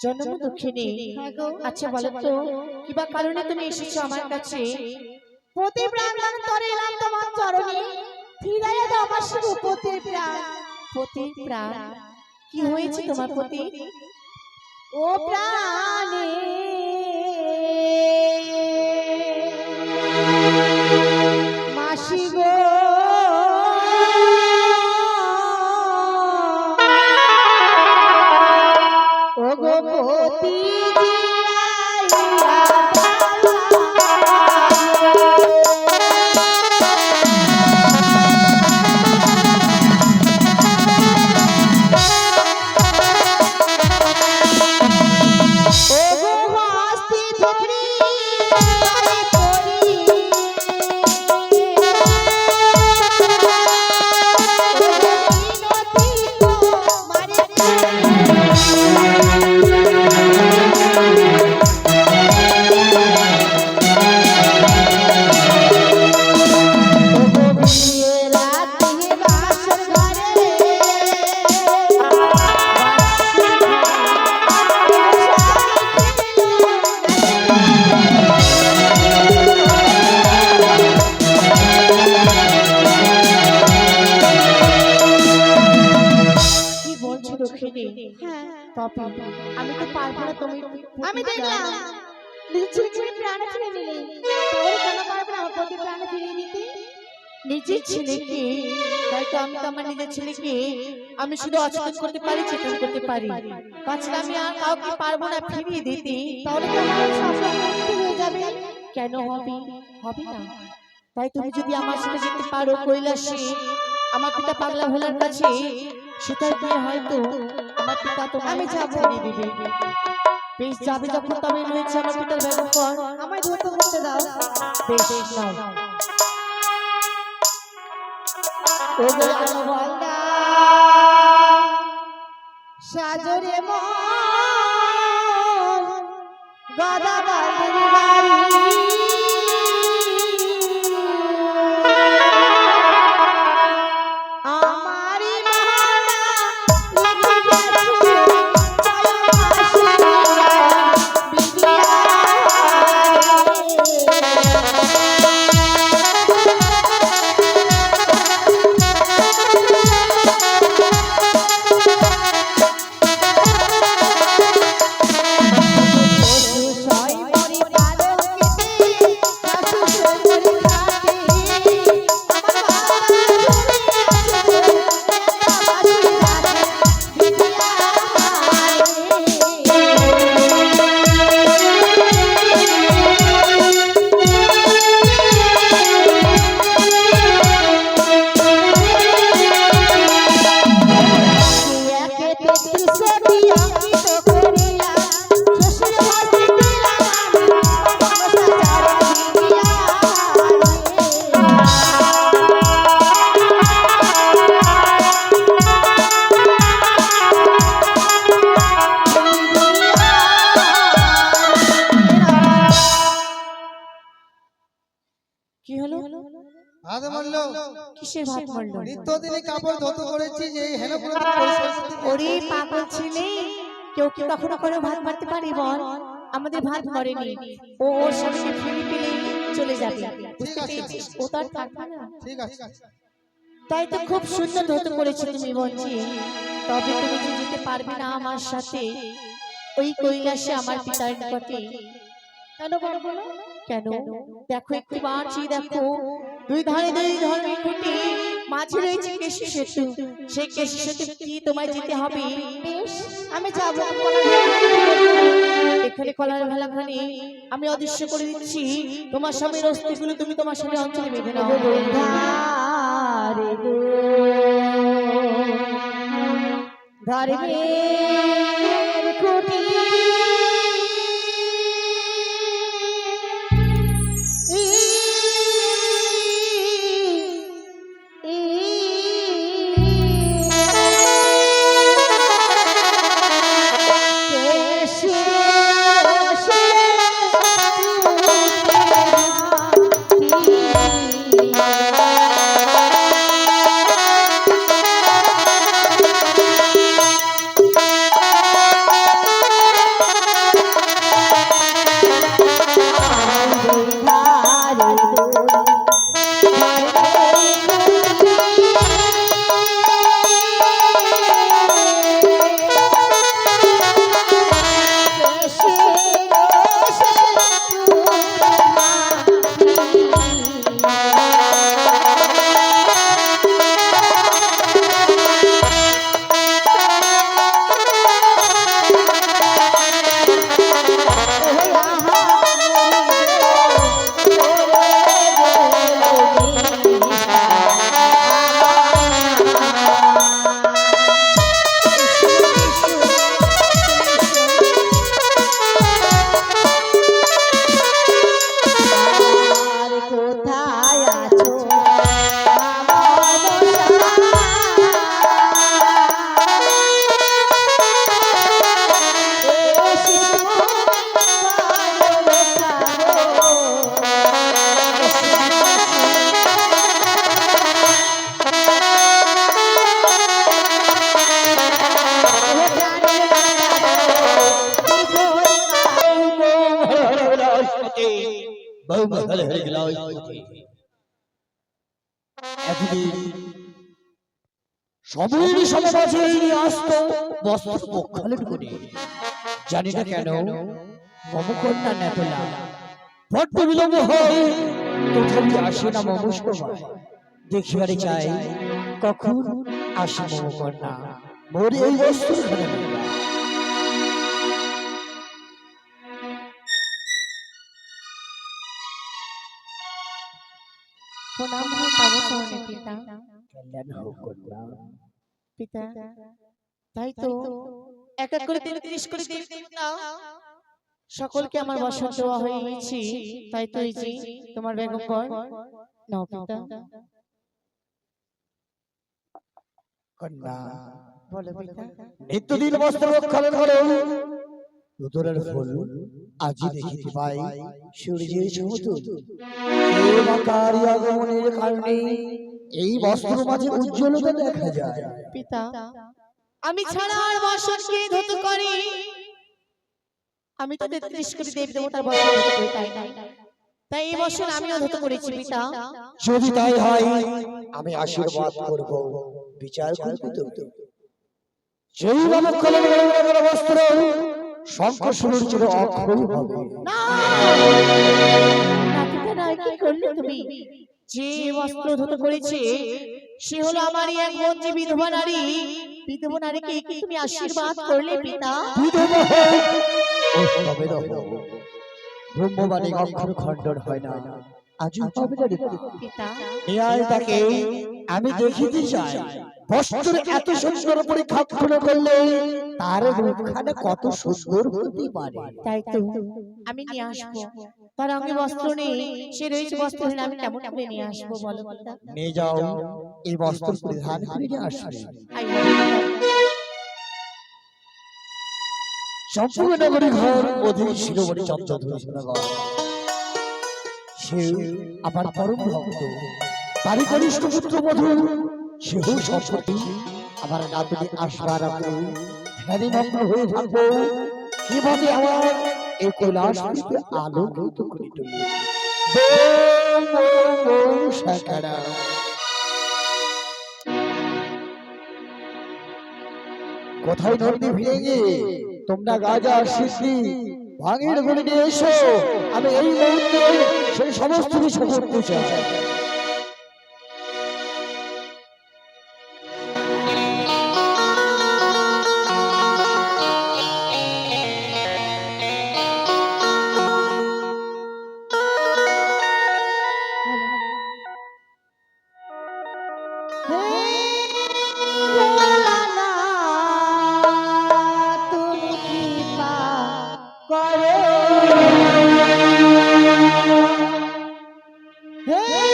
জন্ম দুঃখিনী আচ্ছা বলো তো কিবা কারণে তুমি এসেছ আমার কাছে? পতি প্রাণ তরে এলাম তোমার চরণে ফিরাইয়া দাও আমার পতির প্রাণ পতির প্রাণ কি হয়েছে তোমার পতি ও প্রাণে। মাসি গো। আমি তো পারব না তুমি আমি দেখলাম। নিজের ছেলে প্রাণে ফিরে নিলে। তাহলে কেন পারবে না আমার প্রতি প্রাণে ফিরিয়ে দিতে নিজের ছেলেকে তাই তো আমি তো আমার নিজের ছেলেকে আমি শুধু অচেতন করতে পারি চেতন করতে পারি। তাছাড়া আমি আর কাউকে পারব না ফিরিয়ে দিতে। তাহলে হয়ে যাবে। কেন হবে? হবে না। তাই তুমি যদি আমার সাথে যেতে পারো কৈলাসে আমার পিতা পাগলা ভোলার কাছে সেটাই দিয়ে হয়তো আমার পিতা তোমার আমি যাব। দিবে। বেশ যাবে যখন তবে রয়েছে আমার পিতার ব্যবহার। আমায় ধরতে করতে দাও। বেশ নাও। ও গো বলদা সাজরে মন। গদা বাড়ি। হাত মারল। কিসের ভাত মারলো? নিত্যদিনই কাপড় ধুতে করেছি যে এই হেন ওরে পাগল ছেলে কেউ কি কখনো করে ভাত মারতে পারি বল? আমাদের ভাত মরেনি। ও ওর সামনে ফিরে ফিরে চলে যাবে। বুঝতে পেরেছিস? ও তো আর থাকবে না ঠিক আছে। তাই তো খুব সুন্দর ধরতে করেছ তুমি বলছি তবে তুমি যেতে পারবে না আমার সাথে ওই কৈলাসে আমার পিতার নিকটে। কেন পারব না কেন? দেখো একটু বাঁচি দেখো দুই ধারে দুই ধরনের খুঁটি মাঝে রয়েছে কেশি সেতু। সেই কেশি সেতু কি তোমায় যেতে হবে? বেশ আমি যাব এখানে কলার ভেলাখানি আমি অদৃশ্য করে দিচ্ছি। তোমার স্বামীর অস্থিগুলো তুমি তোমার স্বামীর অঞ্চলে বেঁধে নাও ধারে ধর্মের খুঁটি। সময়ের সমাজে আসত বস্ত্র পক্ষালের করে জানি না কেন মমকন্যা নেতলা। বড্ড বিলম্ব হয় তথাপি আসে না মমস্কমায় দেখিবারে চাই কখন আসে মমকন্যা। মোর এই বস্ত্র প্রণাম হয় তব চরণে পিতা কল্যাণ হোক কন্যা। পিতা। তাই তো এক এক করে তেত্রিশ করে দেব দেবতা সকলকে আমার বসন দেওয়া হয়ে গেছে তাই তো এই তোমার বেগম কর। নাও পিতা। কন্যা। বলো পিতা। নিত্যদিন বস্ত্র রক্ষালন করে উদরের ফুল আজি দেখিতে পাই। সূর্যের আগমনের কারণে এই বস্ত্র মাঝে উজ্জ্বলতা দেখা যায়। পিতা আমি ছাড়া আর বসনকে ধত করি আমি তো তেত্রিশ করে দেব দেবতার বসন ধত করি তাই না? তাই এই বসন আমিও ধত করেছি পিতা। যদি তাই হয় আমি আশীর্বাদ করব। বিচার করব তো যেই বস্ত্র শঙ্কর অক্ষয় হবে। না, কি করলে তুমি? যে বস্ত্র ধত করেছে সে হলো আমার এক বোন যে বিধবা নারী। বিধবা নারীকে কি তুমি আশীর্বাদ করলে পিতা? ব্রহ্মবাণী অক্ষর খণ্ডন হয় না। পিতা নিয়াল তাকে আমি দেখিতে চাই। বস্ত্র এত সুন্দর পরীক্ষা করলে তার রূপখানা কত সুন্দর হতে পারে। তাই তো আমি নিয়ে আসব। তার অঙ্গে বস্ত্র নেই সে রয়েছে আমি কেমন করে নিয়ে আসব বলো নিয়ে যাও। এই বস্ত্র পরিধান করে নিয়ে আসবে। সম্পূর্ণ নগরী ঘর অধীন শিরোমণি চন্দ্র সে আমার পরম ভক্ত। পুত্র মধু সেও সম্পত্তি আমার নাতনি রাখে। ধ্যানে নগ্ন হয়ে থাকব আমার এই কৈলাস আলোকিত করে শাকারা। কোথায় নদী ভেঙে তোমরা গাজা শিশি ভাঙের গুলি নিয়ে এসো। আমি এই মুহূর্তে সেই সমস্ত কিছু করতে চাই Hey!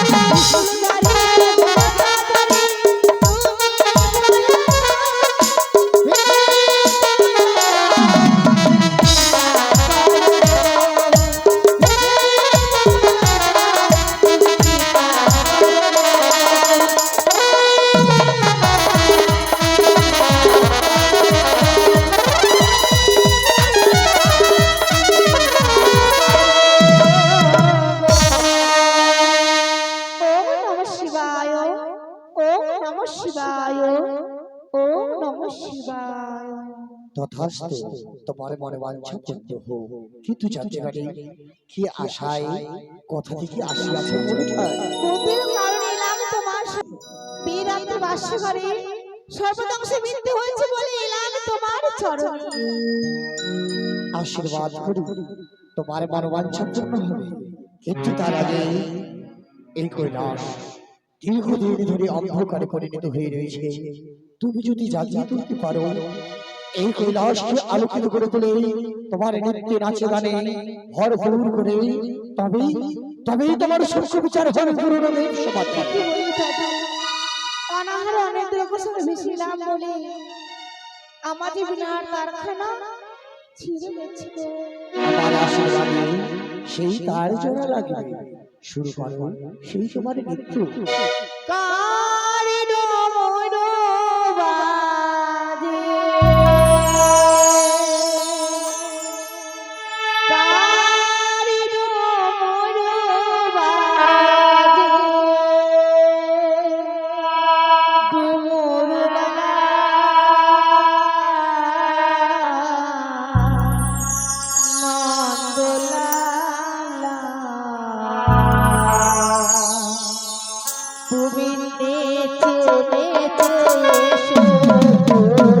ওম শিবায়। ওম নমঃ শিবায়। তথাস্তু তোমার মনে বাঞ্ছা পূর্ণ হোক কিন্তু জানতে পারি কি আশায় কথা থেকে আসিয়াছে? মনে হয় তোমার বাসী ঘরে সর্বদংশে মৃত্যু হয়েছে বলে এলাম তোমার চরণে। আশীর্বাদ করি তোমার মনোবাঞ্ছা পূর্ণ হবে। কিন্তু তার আগে এই কৈলাস দীর্ঘদিন ধরে অন্ধকারে পরিণত হয়ে রয়েছে। তুমি যদি জাগিয়ে তুলতে পারো এই কৈলাসকে আলোকিত করে তোলে। তোমার নৃত্যে নাচে গানে ভরপুর করে তবেই তবেই তোমার সূক্ষ্ম বিচার হবে সমাধান অনাহারে অনেক সঙ্গে বলে আমার যে বিনার কারখানা ছিঁড়ে গেছে আমার আশীর্বাদে সেই তার জোড়া লাগবে। শুরু করো। সেই তোমার নৃত্য পেছো পেছো এসো।